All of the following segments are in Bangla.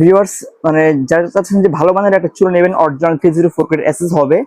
ভিউয়ার্স মানে যারা চাচ্ছেন যে ভালো মানের একটা চুল নেবেন original three zero four SS হবে।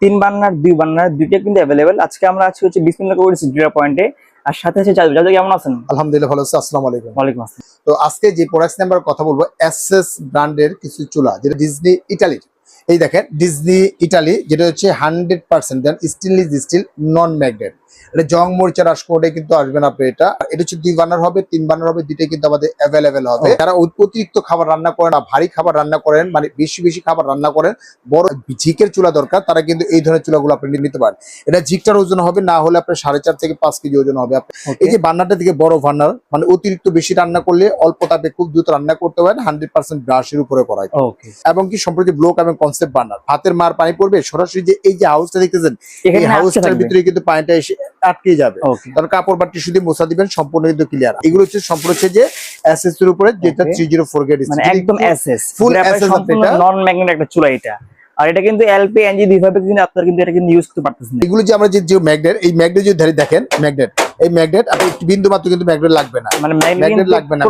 তিন বান্নার দুই বান্নার দুইটা কিন্তু অ্যাভেলেবেল আজকে আমরা আজকে হচ্ছে বিসমিল্লাহ করেছি জিরা পয়েন্টে আর সাথে আছে জাদু। জাদু কেমন আছেন? আলহামদুলিল্লাহ ভালো আছি আসসালামু আলাইকুম। ওয়ালাইকুম আসসালাম। তো আজকে যে প্রোডাক্ট নিয়ে আমরা কথা বলব এসএস ব্র্যান্ডের কিছু চুলা যেটা ডিজনি ইটালির এই দেখেন ডিজনি ইটালি যেটা হচ্ছে hundred percent then stainless steel non magnet এটা জং মরিচা রাস করে কিন্তু আসবে না আপনি এটা। এটা হচ্ছে দুই বানার হবে তিন বানার হবে দুইটাই কিন্তু আমাদের অ্যাভেলেবেল হবে। যারা অত- অতিরিক্ত খাবার রান্না করেন ভারী খাবার রান্না করেন মানে বেশি বেশি খাবার রান্না করেন বড় ঝিকের চুলা দরকার তারা কিন্তু এই ধরনের চুলাগুলো আপনি নিতে পারেন। এটা ঝিকটার ওজন হবে না হলে আপনার সাড়ে চার থেকে পাঁচ কেজি ওজন হবে। এই যে বান্নারটা দিকে বড় বান্নার মানে অতিরিক্ত বেশি রান্না করলে অল্প তাপে খুব দ্রুত রান্না করতে পারেন হান্ড্রেড পার্সেন্ট ব্রাশের উপরে করা হয়। এবং কি সম্প্রতি ব্লক এবং কনসেপ্ট বান্নার। হাতের মার পানি পড়বে সরাসরি যে এই যে হাউসটা দেখতেছেন এই হাউসটা হাউসটার ভিতরে কিন্তু পানিটা এসে আটকে যাবে। তার কাপড় বা টিস্যু দিয়ে মোছা দিবেন সম্পূর্ণ কিন্তু ক্লিয়ার এগুলো হচ্ছে সম্পূর্ণ হচ্ছে যে এসএস এর উপরে যেটা Okay. Three zero four grade মানে একদম এসএস সম্পূর্ণ এটা। নন ম্যাগনেট একটা চুলা এটা। আর এটা কিন্তু এলপি এনজি দুইভাবে কিন্তু আপনারা কিন্তু এটা কিন্তু ইউজ করতে পারতেছেন। এগুলো যে আমরা যে যে ম্যাগনেট এই ম্যাগনেট যদি ধরে দেখেন ম্যাগনেট এই ম্যাগনেট আপনি একটু বিন্দু মাত্র কিন্তু ম্যাগনেট লাগবে না। মানে ম্যাগনেট লাগবে না,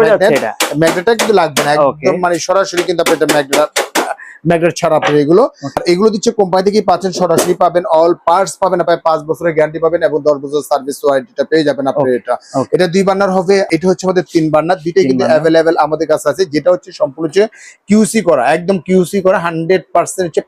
ম্যাগনেটটা কিন্তু লাগবে না। একদম. মানে সরাসরি কিন্তু আপনি এটা ম্যাগনেট ম্যাগনেট ছাড়া আপনি এগুলো। আর এগুলো দিচ্ছে কোম্পানি থেকে পাচ্ছেন সরাসরি পাবেন অল পার্টস পাবেন আপনি পাঁচ বছরের গ্যারান্টি পাবেন এবং দশ বছর সার্ভিস ওয়ারেন্টিটা পেয়ে যাবেন আপনি এটা। এটা দুই বার্নার হবে এটা হচ্ছে আমাদের তিন বার্নার দুইটাই কিন্তু অ্যাভেলেবেল আমাদের কাছে আছে যেটা হচ্ছে সম্পূর্ণ হচ্ছে কিউসি করা একদম কিউসি করা হান্ড্রেড পার্সেন্ট হচ্ছে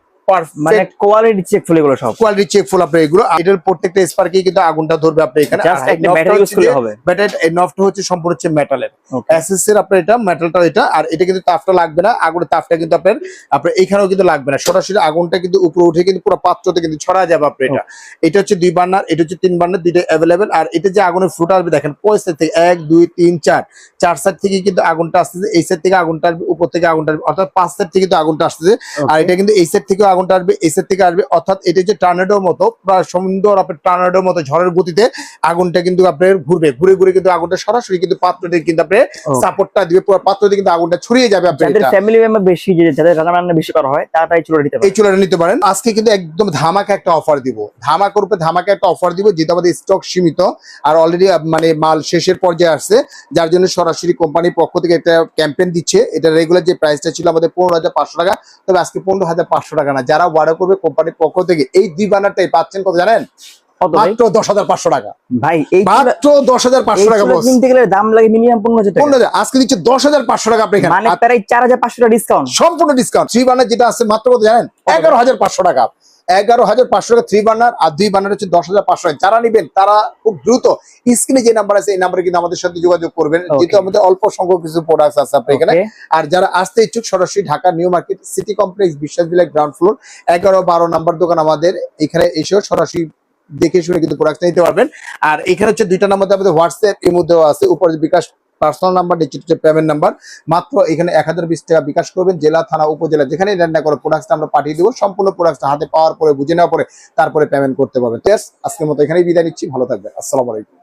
মানে কোয়ালিটি চেক ফুল এগুলো সব। কোয়ালিটি চেক ফুল আপনি এগুলো আর এটার প্রত্যেকটা স্পার্কে কিন্তু আগুনটা ধরবে আপনি এখানে। জাস্ট একটা ব্যাটারি ইউজ করলে হবে। ব্যাটারি এই নফটা হচ্ছে সম্পূর্ণ হচ্ছে মেটালের এসএস এর আপনার এটা মেটালটা এটা আর এটা কিন্তু তাপটা লাগবে না আগুনের তাপটা কিন্তু আপনার আপনার এখানেও কিন্তু লাগবে না। সরাসরি আগুনটা কিন্তু উপরে উঠে কিন্তু পুরো পাত্রতে কিন্তু ছড়া যাবে আপনার এটা। এটা হচ্ছে দুই বার্নার এটা হচ্ছে তিন বার্নার দুইটা অ্যাভেলেবেল আর এটা যে আগুনের ফ্লুট আসবে দেখেন পয়সা থেকে এক দুই তিন চার। চার সাইড থেকে কিন্তু আগুনটা আসতেছে এই সাইড থেকে আগুনটা আসবে উপর থেকে আগুনটা আসবে অর্থাৎ পাঁচ সাইড থেকে কিন্তু আগুনটা আসতেছে। আর এটা কিন্তু এই সাইড থেকেও আগুনটা আসবে সাইড থেকে আসবে। অর্থাৎ এটা যে টার্নেডোর মতো সুন্দর আপনার টার্নেডোর মতো ঝড়ের গতিতে আগুনটা কিন্তু আপনার ঘুরবে। ঘুরে ঘুরে কিন্তু আগুনটা সরাসরি কিন্তু পাত্রটি কিন্তু আপনি সাপোর্টটা দিবে পুরো পাত্রটি কিন্তু আগুনটা ছড়িয়ে যাবে আপনার ফ্যামিলি মেম্বার বেশি যাদের রান্না বেশি করা হয় তারা এই দিতে এই চুলাটা নিতে পারেন। আজকে কিন্তু একদম ধামাকা একটা অফার দিব। ধামাকার উপরে ধামাকা একটা অফার দিব যেটা আমাদের স্টক সীমিত আর অলরেডি মানে মাল শেষের পর্যায়ে আসছে যার জন্য সরাসরি কোম্পানির পক্ষ থেকে একটা ক্যাম্পেইন দিচ্ছে। এটা রেগুলার যে প্রাইসটা ছিল আমাদের পনেরো হাজার পাঁচশো টাকা তবে আজকে পনেরো হাজার পাঁচশো টাকা না যারা অর্ডার করবে কোম্পানির পক্ষ থেকে এই দুই বানারটাই পাচ্ছেন কত জানেন? মাত্র দশ হাজার পাঁচশো টাকা। ভাই মাত্র দশ হাজার পাঁচশো টাকা কিনতে গেলে দাম লাগে মিনিমাম পনেরো হাজার পনেরো হাজার আজকে দিচ্ছে দশ হাজার পাঁচশো টাকা আপনি মানে চার হাজার পাঁচশো টাকা ডিসকাউন্ট সম্পূর্ণ ডিসকাউন্ট থ্রি বানার যেটা আছে মাত্র কত জানেন? এগারো হাজার পাঁচশো টাকা। এগারো হাজার পাঁচশো টাকা থ্রি বার্নার আর দুই বার্নার হচ্ছে দশ হাজার পাঁচশো টাকা। যারা নিবেন তারা খুব দ্রুত স্ক্রিনে যে নাম্বার আছে এই নাম্বারে কিন্তু আমাদের সাথে যোগাযোগ করবেন। যেহেতু আমাদের অল্প সংখ্যক কিছু প্রোডাক্ট আছে আপনার এখানে। আর যারা আসতে ইচ্ছুক সরাসরি Dhaka New Market City Complex Biswas বিলাই গ্রাউন্ড ফ্লোর এগারো বারো নাম্বার দোকান আমাদের। এখানে এসেও সরাসরি দেখে শুনে কিন্তু প্রোডাক্ট নিতে পারবেন। আর এখানে হচ্ছে দুইটা নাম্বার আমাদের হোয়াটসঅ্যাপ এর মধ্যেও আছে। উপরে bKash personal number digital payment number মাত্র এখানে এক হাজার বিশ টাকা বিকাশ করবেন জেলা, থানা, উপজেলা, যেখানে রান্না করে প্রোডাক্টটা আমরা পাঠিয়ে দেবো, সম্পূর্ণ প্রোডাক্টটা হাতে পাওয়ার পরে, বুঝে নেওয়ার পরে তারপরে পেমেন্ট করতে পারবেন। আজকের মতো এখানেই বিদায় নিচ্ছি, ভালো থাকবেন, আসসালামু আলাইকুম।